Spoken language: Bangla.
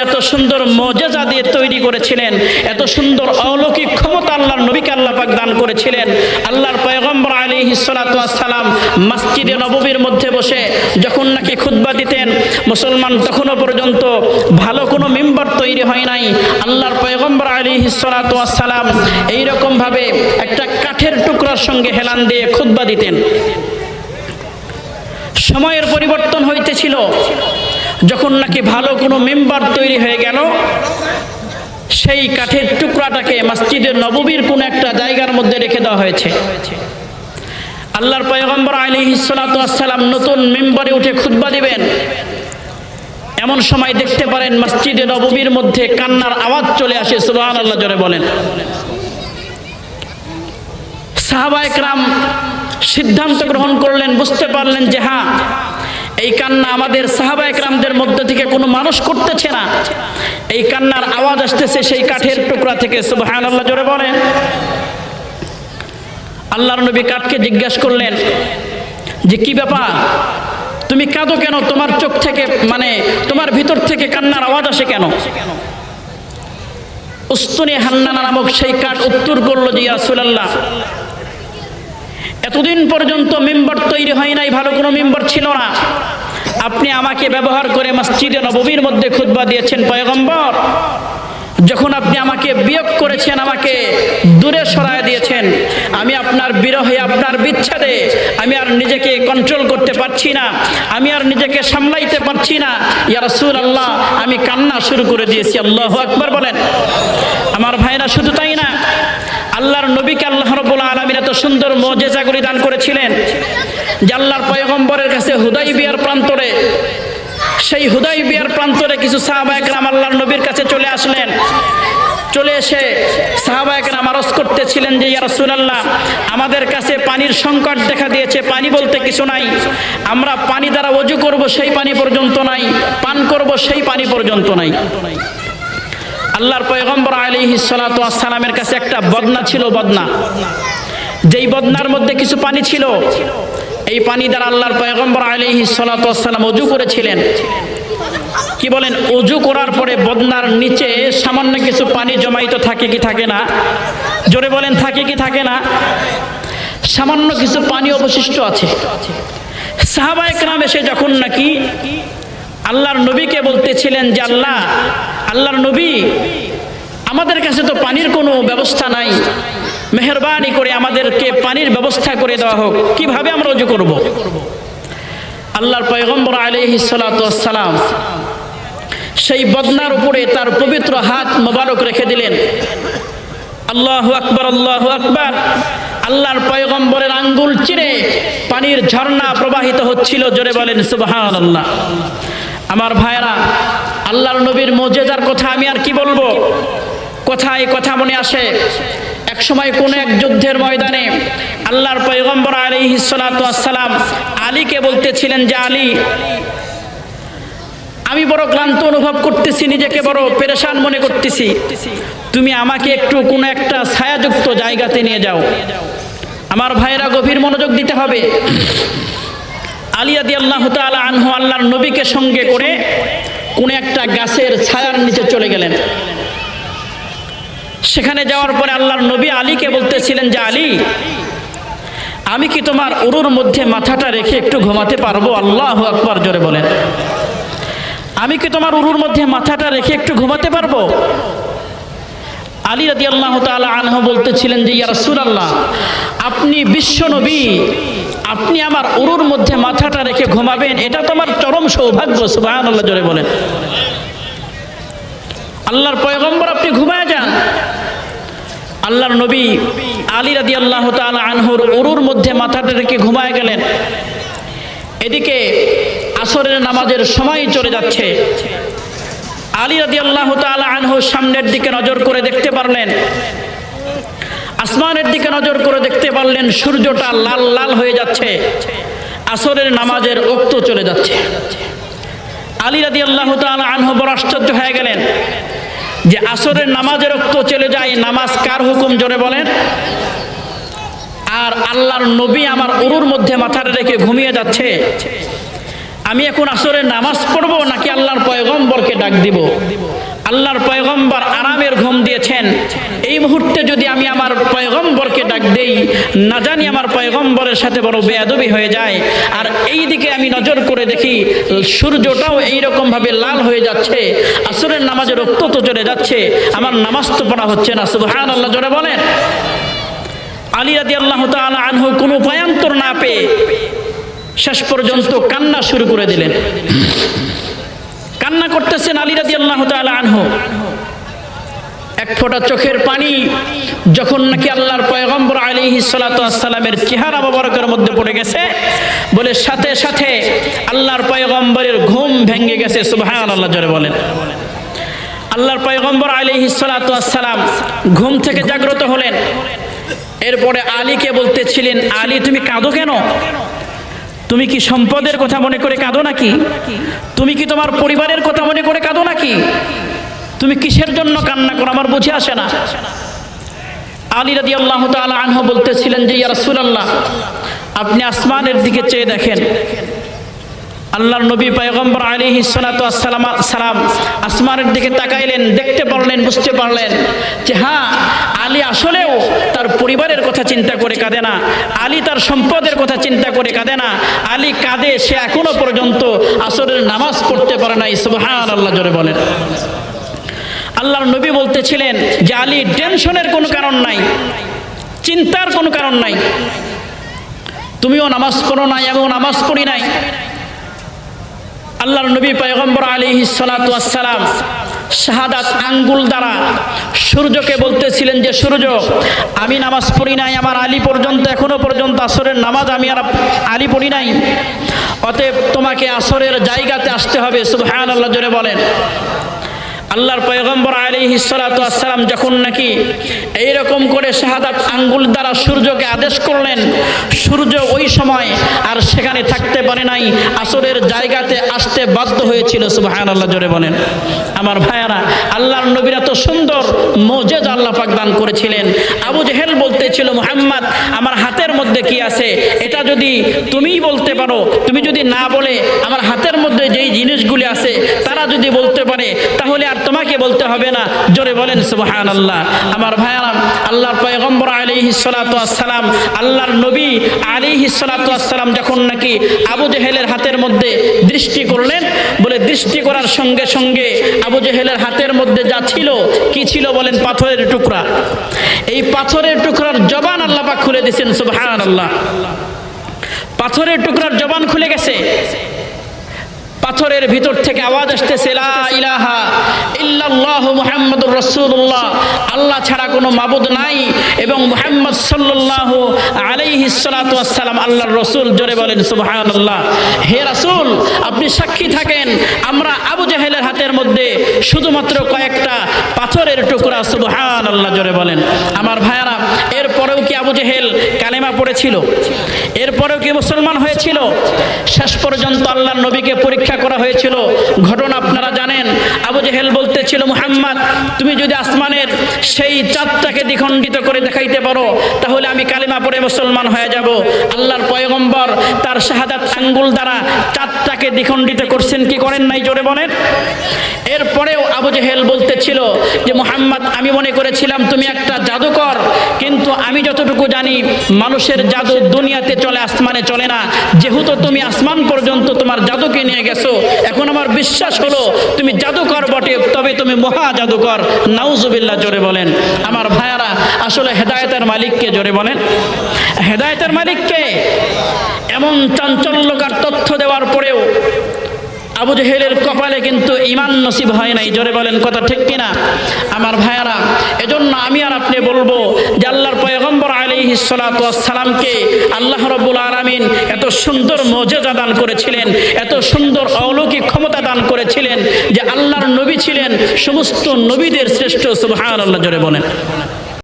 এত সুন্দর দিয়ে তৈরি করেছিলেন, এত সুন্দর অলৌকিক দান করেছিলেন। আল্লাহর মধ্যে বসে যখন নাকি দিতেন, মুসলমান তখনও পর্যন্ত ভালো কোনো মেম্বার তৈরি হয় নাই। আল্লাহর পয়গম্বর আলী সালাম এইরকমভাবে একটা কাঠের টুকরার সঙ্গে হেলান দিয়ে খুতবা দিতেন। সময়ের পরিবর্তন হইতেছিল। যখন নাকি ভালো কোনো মেম্বার তৈরি হয়ে গেল, সেই কাঠের টুকরাটাকে মসজিদের নববীর কোন একটা জায়গার মধ্যে রেখে দেওয়া হয়েছে। আল্লাহর পয়গম্বর আলী সালাম নতুন মেম্বারে উঠে খুতবা দিবেন। এমন সময় দেখতে পারেন মসজিদে নববীর মধ্যে কান্নার আওয়াজ চলে আসে সুবাহ আল্লাহ জোরে বলেন। সাহাবায়করাম সিদ্ধান্ত গ্রহণ করলেন, বুঝতে পারলেন যে হ্যাঁ এই কান্না আমাদের সাহাবা একরামদের মধ্যে থেকে কোনো মানুষ করতেছে না। এই কান্নার আওয়াজ আসতেছে সেই কাঠের টুকরা থেকে সুবহান আল্লাহ জোরে বলেন। আল্লাহর নবী কাঠকে জিজ্ঞাসা করলেন যে, কি ব্যাপার? তুমি কাঁদো কেন? তোমার চোখ থেকে মানে তোমার ভিতর থেকে কান্নার আওয়াজ আসে কেন? উস্তুনি হান্নানা নামক সেই কাঠ উত্তর করল যে রাসূলুল্লাহ এতদিন পর্যন্ত মেম্বার তৈরি হয় নাই, ভালো কোনো মেম্বার ছিল না। আপনি আমাকে ব্যবহার করে মসজিদে নববীর মধ্যে খুতবা দিয়েছেন, পয়গম্বর। যখন আপনি আমাকে বিয়োগ করেছেন, আমাকে দূরে সরায় দিয়েছেন, আমি আপনার বিরহে, আপনার বিচ্ছেদে, আমি আর নিজেকে কন্ট্রোল করতে পারছি না, আমি আর নিজেকে সামলাইতে পারছি না। ইয়া রাসূল আল্লাহ আমি কান্না শুরু করে দিয়েছি, আল্লাহ আকবার বলেন। আমার ভাইরা শুধু তাই না আল্লাহর নবীকে আল্লাহ রব্বুল আলামিন এত সুন্দর মজেজাগুলি দান করেছিলেন যে আল্লাহর পয়গম্বরের কাছে হুদাই বিয়ার প্রান্তরে, সেই হুদাই বিয়ার প্রান্তরে কিছু সাহাবায়করাম আল্লাহর নবীর কাছে চলে আসলেন। চলে এসে সাহাবায়করাম আরজ করতেছিলেন যে, ইয়া রাসূলুল্লাহ, আমাদের কাছে পানির সংকট দেখা দিয়েছে, পানি বলতে কিছু নাই। আমরা পানি দ্বারা অজু করব, সেই পানি পর্যন্ত নাই। পান করব, সেই পানি পর্যন্ত নাই। আল্লাহর পয়গম্বর সালাতু সালামের কাছে একটা বদনা ছিল বদনা। যেই বদনার মধ্যে কিছু পানি ছিল, এই পানি দ্বারা আল্লাহর পয়গম্বর সালাতু সালাম অজু করেছিলেন। কি বলেন? অজু করার পরে বদনার নিচে সামান্য কিছু পানি জমাইত থাকে কি থাকে না? জোরে বলেন, থাকে কি থাকে না? সামান্য কিছু পানি অবশিষ্ট আছে। সাহাবায়ক একরাম এসে যখন নাকি আল্লাহর নবীকে বলতেছিলেন যে, আল্লাহ আল্লাহর নবী, আমাদের কাছে তো পানির কোনো ব্যবস্থা নাই। মেহরবানি করে আমাদেরকে পানির ব্যবস্থা করে দেওয়া হোক। কীভাবে আমরা রজু করব? আল্লাহর পয়গম্বর আলহি সালাম সেই বদনার উপরে তার পবিত্র হাত মোবারক রেখে দিলেন। আল্লাহ আকবর আল্লাহ আকবর। আল্লাহর পয়গম্বরের আঙ্গুল চিরে পানির ঝর্ণা প্রবাহিত হচ্ছিল। জোরে বলেন সুবহান আল্লাহ আমার ভাইরা আল্লাহর নবীর মজেদার কথা আমি আর কি বলব? কোথায় কথা মনে আসে। এক সময় কোন এক যুদ্ধের ময়দানে আল্লাহর পয়গম্বর আলী সালাম আলীকে বলতেছিলেন যে, আলী, আমি বড় ক্লান্ত অনুভব করতেছি, নিজেকে বড় পেরেশান মনে করতেছি। তুমি আমাকে একটু কোনো একটা ছায়াযুক্ত জায়গাতে নিয়ে যাও। আমার ভাইরা গভীর মনোযোগ দিতে হবে। আলিয়াদি আল্লাহ আনহু আল্লাহর নবীকে সঙ্গে করে কোন একটা গাছের ছায়ার নিচে চলে গেলেন। সেখানে যাওয়ার পরে আল্লাহর নবী আলীকে বলতেছিলেন, যে আলী, আমি কি তোমার উরুর মধ্যে মাথাটা রেখে একটু ঘুমাতে পারব? আল্লাহ আকবর জোরে বলেন। আমি কি তোমার উরুর মধ্যে মাথাটা রেখে একটু ঘুমাতে পারব? আলী রাদি আল্লাহ তালা আনহ বলতেছিলেন যে, ইয়া রাসূল আল্লাহ আপনি বিশ্ব নবী আপনি আমার উরুর মধ্যে মাথাটা রেখে ঘুমাবেন, এটা তো আমার চরম সৌভাগ্য সুবাহান আল্লাহ জোরে বলেন। আল্লাহর পয়গম্বর, আপনি ঘুমায় যান। আল্লাহর নবী আলী রাদি আল্লাহ আনহুর উরুর মধ্যে মাথাটা রেখে ঘুমায় গেলেন। এদিকে আসরের নামাজের সময় চলে যাচ্ছে। আলী রাদি আল্লাহ তালা আনহু সামনের দিকে নজর করে দেখতে পারলেন আসমানের দিকে নজর করে দেখতে পারলেন সূর্যটা লাল লাল হয়ে যাচ্ছে। আসরের নামাজের উক্ত চলে যাচ্ছে। আলী রাদি আল্লাহ আনহু বড় আশ্চর্য হয়ে গেলেন যে আসরের নামাজের উক্ত চলে যায়, নামাজ কার হুকুম? জোরে বলেন। আর আল্লাহর নবী আমার উরুর মধ্যে মাথাটা রেখে ঘুমিয়ে যাচ্ছে। আমি এখন আসরের নামাজ পড়ব নাকি আল্লাহর পয়গম্বরকে ডাক দিব? আল্লাহর পয়গম্বর আরামের ঘুম দিয়েছেন। এই মুহূর্তে যদি আমি আমার পয়গম্বরকে ডাক দেই, না জানি আমার পয়গম্বরের সাথে বড় বেয়াদবি হয়ে যায়। আর এই দিকে আমি নজর করে দেখি, সূর্যটাও এইরকম ভাবে লাল হয়ে যাচ্ছে, আসরের নামাজের রক্ত তো চলে যাচ্ছে, আমার নামাজ তো পড়া হচ্ছে না সুবহান আল্লাহ জোরে বলেন। আলী রাদি আল্লাহ তাআলা আনহু কোনো উপায়ান্তর না পেয়ে শেষ পর্যন্ত কান্না শুরু করে দিলেন। কান্না করতেছেন আলী রাদি আল্লাহ আনহু। এক ফোঁটা চোখের পানি যখন নাকি আল্লাহর পয়গম্বর আলাইহিস সালাতু আসসালামের চেহারা মোবারকের মধ্যে পড়ে গেছে, বলে সাথে সাথে আল্লাহর পয়গম্বরের ঘুম ভেঙে গেছে, সুবহানাল্লাহ জোরে বলেন। আল্লাহর পয়গম্বর আলাইহিস সালাতু আসসালাম ঘুম থেকে জাগ্রত হলেন। এরপরে আলীকে বলতেছিলেন, আলী, তুমি কাঁদো কেন? তুমি কি সম্পদের কথা মনে করে কাঁদো নাকি? তুমি কি তোমার পরিবারের কথা মনে করে কাঁদো নাকি? তুমি কিসের জন্য কান্না করো? আমার বুঝে আসে না। আলী রাদি আল্লাহ আনহু বলতেছিলেন যে ইয়া রাসূলুল্লাহ আপনি আসমানের দিকে চেয়ে দেখেন। আল্লাহর নবী পয়গম্বর আসসালাম সালাম আসমানের দিকে তাকাইলেন দেখতে পারলেন বুঝতে পারলেন যে হ্যাঁ আলী আসলেও তার পরিবারের কথা চিন্তা করে কাঁদে না। আলী তার সম্পদের কথা চিন্তা করে কাঁদে না। আলী কাঁদে, সে এখনও পর্যন্ত আসরের নামাজ পড়তে পারে নাই সুবহান আল্লাহ জোরে বলেন। আল্লাহর নবী বলতেছিলেন যে, আলী, টেনশনের কোনো কারণ নাই, চিন্তার কোনো কারণ নাই। তুমিও নামাজ পড়ো নাই, আমিও নামাজ পড়ি নাই। আল্লাহর নবী পয়গম্বর আলী সালাম শাহাদাত আঙ্গুল দ্বারা সূর্যকে বলতেছিলেন যে, সূর্য, আমি নামাজ পড়ি নাই, আমার আলী পর্যন্ত, এখনও পর্যন্ত আসরের নামাজ আমি আর আলী পড়ি নাই। অতএব তোমাকে আসরের জায়গাতে আসতে হবে শুধু সুবহান আল্লাহ জোরে বলেন। আল্লাহর পয়গম্বর আলী সালাম যখন নাকি এইরকম করে শাহাদাত আঙ্গুল দ্বারা সূর্যকে আদেশ করলেন, সূর্য ওই সময় আর সেখানে থাকতে পারে নাই, আসরের জায়গাতে আসতে বাধ্য হয়েছিল সুবাহান আল্লাহ জোরে বলেন। আমার ভাইয়ারা, আল্লাহর নবীরা তো সুন্দর মজেজ আল্লাহ পাক দান করেছিলেন। আবু জেহেল বলতেছিল, মোহাম্মদ, আমার কি আছে? এটা যদি তুমিই বলতে পারো, তুমি যদি না বলে, আমার হাতের মধ্যে যেই জিনিসগুলি আছে, তারা যদি বলতে পারে, তাহলে আর তোমাকে বলতে হবে না। জোরে বলেন সুবহান আল্লাহ আমার ভাইয়ারাম আল্লাহর পয়গম্বর সালাতু আসসালাম আল্লাহর নবী আলাইহি সালাতু আসসালাম যখন নাকি আবু জেহেলের হাতের মধ্যে দৃষ্টি করলেন, বলে দৃষ্টি করার সঙ্গে সঙ্গে আবু জেহেলের হাতের মধ্যে যা ছিল, কি ছিল বলেন, পাথরের টুকরা। এই পাথরের টুকরার জবান আল্লাহ খুলে দিয়েছেন সুবহান আল্লাহ পাথরের টুকরার জবান খুলে গেছে। পাথরের ভিতর থেকে আওয়াজ আসতেছে ইলাহা ইল্লাল্লাহ মুহাম্মাদুর রাসূলুল্লাহ। আল্লাহ ছাড়া কোনো মাবুদ নাই এবং মুহাম্মদ সাল্লাল্লাহু আলাইহি সাল্লাতু ওয়াসসালাম আল্লাহর রাসূল জোরে বলেন, সুবহানাল্লাহ। হে রাসূল, আপনি সাক্ষী থাকেন, আমরা আবু জাহেলের হাতের মধ্যে শুধুমাত্র কয়েকটা পাথরের টুকরা, সুবহানাল্লাহ, জোরে বলেন। আমার ভাইয়ারা, এরপরেও কি আবু জেহেল কালেমা পড়েছিল? এরপরেও কি মুসলমান হয়েছিল? শেষ পর্যন্ত আল্লাহর নবীকে পরীক্ষা করা হয়েছিল। ঘটনা আপনারা জানেন। আবু জেহেল বলতেছিল, মুহাম্মদ, তুমি যদি আসমানের সেই চাঁদটাকে দ্বিখণ্ডিত করে দেখাইতে পারো, তাহলে আমি কালিমা পরে মুসলমান হয়ে যাব। আল্লাহর পয়গম্বর তার শাহাদাত আঙ্গুল দ্বারা চাঁদটাকে দ্বিখণ্ডিত করছেন, কি করেন নাই জোরে বলেন? এরপরেও আবু জেহেল বলতেছিল যে, মুহাম্মদ, আমি মনে করেছিলাম তুমি একটা জাদুকর, কিন্তু আমি যতটুকু জানি, মানুষের জাদু দুনিয়াতে চলে, আসমানে চলে না। যেহেতু তুমি আসমান পর্যন্ত তোমার জাদুকে নিয়ে গেছো, এখন আমার বিশ্বাস হলো তুমি জাদুকর বটে, তবে তুমি মহা জাদুকর। নাউজুবিল্লাহ, জোরে বলেন। আমার ভাইয়ারা, আসলে হেদায়েতের মালিককে জোরে বলেন। হেদায়েতের মালিককে? এমন চাঞ্চল্যকার তথ্য দেওয়ার পরেও আবু জেহেলের কপালে কিন্তু ইমান নসিব হয় নাই। জোরে বলেন কথা ঠিক কিনা? আমার ভাইয়ারা, এজন্য আমি আর আপনি বলব যে আল্লাহর পয়গম্বর আলাইহি সালামকে আল্লাহ রব্বুল আলামিন এত সুন্দর মর্যাদা দান করেছিলেন, এত সুন্দর অলৌকিক ক্ষমতা দান করেছিলেন যে আল্লাহর নবী ছিলেন, সমস্ত নবীদের শ্রেষ্ঠ, সুবহানাল্লাহ, জোরে বলেন।